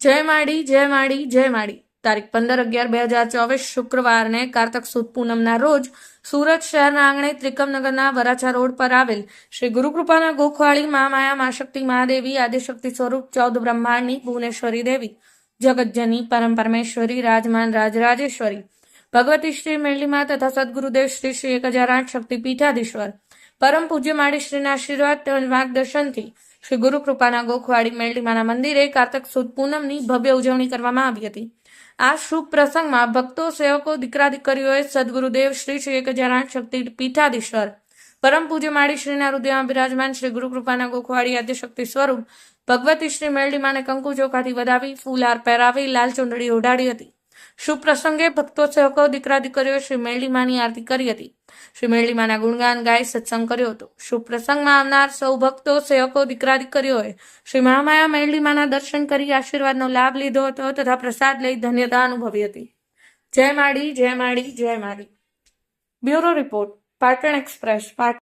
જય માડી જય માડી જય માડી. તારીખ પંદર અગિયાર બે હજાર ચોવીસ શુક્રવારને કારતક સુદ પૂનમના રોજ સુરત શહેરના આંગણે ત્રિકમનગરના વરાછા રોડ પર આવેલ શ્રી ગુરુકૃપાના ગોખવાળી મા માયા મા શક્તિ મહાદેવી આદિશક્તિ સ્વરૂપ ચૌદ બ્રહ્માંડની ભુવનેશ્વરી દેવી. જગતજની પરમ પરમેશ્વરી, રાજમાન રાજરાજેશ્વરી. ભગવતી શ્રી મેરલીમા તથા સદગુરુદેવ શ્રી શ્રી એક હજાર આઠ શક્તિ પીઠાધીશ્વર પરમ પૂજ્ય માળી શ્રીના આશીર્વાદ તેમજ માર્ગદર્શનથી શ્રી ગુરુ કૃપાના ગોખવાડી મેલડીમાના મંદિરે કારતક સુદ પૂનમની ભવ્ય ઉજવણી કરવામાં આવી હતી. આ શુભ પ્રસંગમાં ભક્તો, સેવકો દીકરા દીકરીઓએ સદગુરુદેવ શ્રી શ્રી એક હજાર આઠ શક્તિ પીઠાધીશ્વર પરમ પૂજ્ય માળી શ્રીના હૃદયમાં બિરાજમાન શ્રી ગુરુ કૃપાના ગોખવાડી આદ્યશક્તિ સ્વરૂપ ભગવતી શ્રી મેલડીમાને કંકુ ચોખાથી વધાવી ફૂલહાર પહેરાવી, લાલ ચુંદડી ઓઢાડી હતી. શુભ પ્રસંગે ભક્તો, સેવકો, દીકરા, દીકરીઓ શ્રી મેરડીમાની આરતી કરી હતી. શ્રી મેરડીમાના ગુણગાન ગાય સત્સંગ કર્યો હતો. શુભ પ્રસંગમાં આવનાર સૌ ભક્તો, સેવકો, દીકરા, દીકરીઓએ શ્રી મહામાયા મેરડીમાના દર્શન કરી આશીર્વાદનો લાભ લીધો હતો તથા પ્રસાદ લઈ ધન્યતા અનુભવી હતી. જય માડી જય માડી જય માડી. Bureau report, Patan express, Patan.